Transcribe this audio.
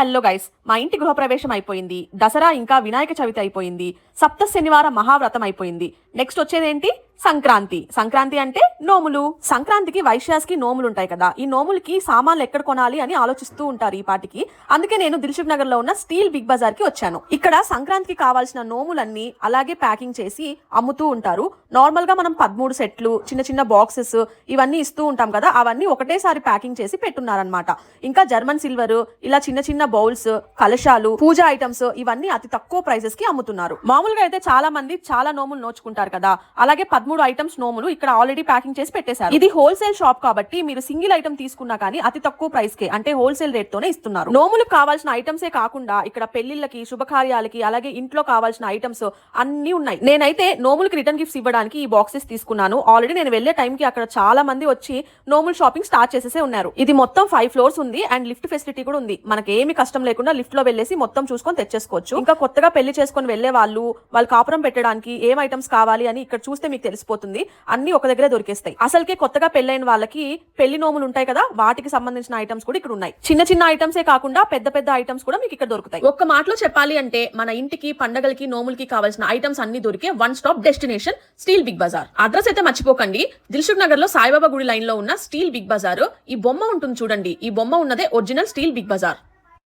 Hello guys మా ఇంటి గృహప్రవేశం అయిపోయింది. దసరా ఇంకా వినాయక చవితి అయిపోయింది. సప్త శనివారం మహావ్రతం అయిపోయింది. నెక్స్ట్ వచ్చేదేంటి? సంక్రాంతి. సంక్రాంతి అంటే నోములు. సంక్రాంతికి వైశ్యాస్కి నోములు ఉంటాయి కదా. ఈ నోములకి సామాన్లు ఎక్కడ కొనాలి అని ఆలోచిస్తూ ఉంటారు ఈ పాటికి. అందుకే నేను దిల్షుక్ నగర్లో ఉన్న స్టీల్ బిగ్ బజార్కి వచ్చాను. ఇక్కడ సంక్రాంతికి కావాల్సిన నోములన్నీ అలాగే ప్యాకింగ్ చేసి అమ్ముతూ ఉంటారు. నార్మల్గా మనం పదమూడు సెట్లు చిన్న చిన్న బాక్సెస్ ఇవన్నీ ఇస్తూ ఉంటాం కదా. అవన్నీ ఒకటేసారి ప్యాకింగ్ చేసి పెట్టున్నారనమాట ఇంకా జర్మన్ సిల్వర్ ఇలా చిన్న చిన్న బౌల్స్ కలశాలు పూజా ఐటమ్స్ ఇవన్నీ అతి తక్కువ ప్రైసెస్కి అమ్ముతున్నారు. మామూలుగా అయితే చాలా మంది చాలా నోములు నోచుకుంటారు కదా. అలాగే పద్మ పదమూడు ఐటమ్స్ నోములు ఇక్కడ ఆల్రెడీ ప్యాకింగ్ చేసి పెట్టేశారు. ఇది హోల్సేల్ షాప్ కాబట్టి మీరు సింగిల్ ఐటమ్ తీసుకున్నా కానీ అతి తక్కువ ప్రైస్ కే అంటే హోల్సేల్ రేట్ తోనే ఇస్తున్నారు. నోములకు కావాల్సిన ఐటమ్సే కాకుండా ఇక్కడ పెళ్ళిళ్ళకి శుభకార్యాలకి అలాగే ఇంట్లో కావాల్సిన ఐటమ్స్ అన్ని ఉన్నాయి. నేనైతే నోములకి రిటర్న్ గిఫ్ట్స్ ఇవ్వడానికి ఈ బాక్సెస్ తీసుకున్నాను. ఆల్రెడీ నేను వెళ్ళే టైం కి అక్కడ చాలా మంది వచ్చి నోముల్ షాపింగ్ స్టార్ట్ చేసేసే ఉన్నారు. ఇది మొత్తం ఫైవ్ ఫ్లోర్స్ ఉంది అండ్ లిఫ్ట్ ఫెసిలిటీ కూడా ఉంది. మనకి ఏమి కష్టం లేకుండా లిఫ్ట్లో వెళ్ళేసి మొత్తం చూసుకొని తెచ్చేసుకోవచ్చు. ఇంకా కొత్తగా పెళ్ళి చేసుకొని వెళ్ళే వాళ్ళు వాళ్ళు కాపురం పెట్టడానికి ఏం ఐటమ్స్ కావాలి అని ఇక్కడ చూస్తే మీకు తెలుసు తెలిసిపోతుంది. అన్ని ఒక దగ్గరే దొరికేస్తాయి. అసలుకే కొత్తగా పెళ్ళైన వాళ్ళకి పెళ్ళి నోములు ఉంటాయి కదా వాటికి సంబంధించిన ఐటమ్స్ కూడా ఇక్కడ ఉన్నాయి. చిన్న చిన్న ఐటమ్సే కాకుండా పెద్ద పెద్ద ఐటమ్స్ కూడా మీకు ఇక్కడ దొరుకుతాయి. ఒక్క మాటలో చెప్పాలి అంటే మన ఇంటికి పండగలకి నోములకి కావాల్సిన ఐటమ్స్ అన్ని దొరికే one stop destination Steel Big Bazaar address అయితే మర్చిపోకండి. దిల్సుఖ్ నగర్లో సాయిబాబా గుడి లైన్లో ఉన్న స్టీల్ బిగ్ బజార్ ఈ బొమ్మ ఉంటుంది చూడండి. ఈ బొమ్మ ఉన్నదే ఒరిజినల్ స్టీల్ బిగ్ బజార్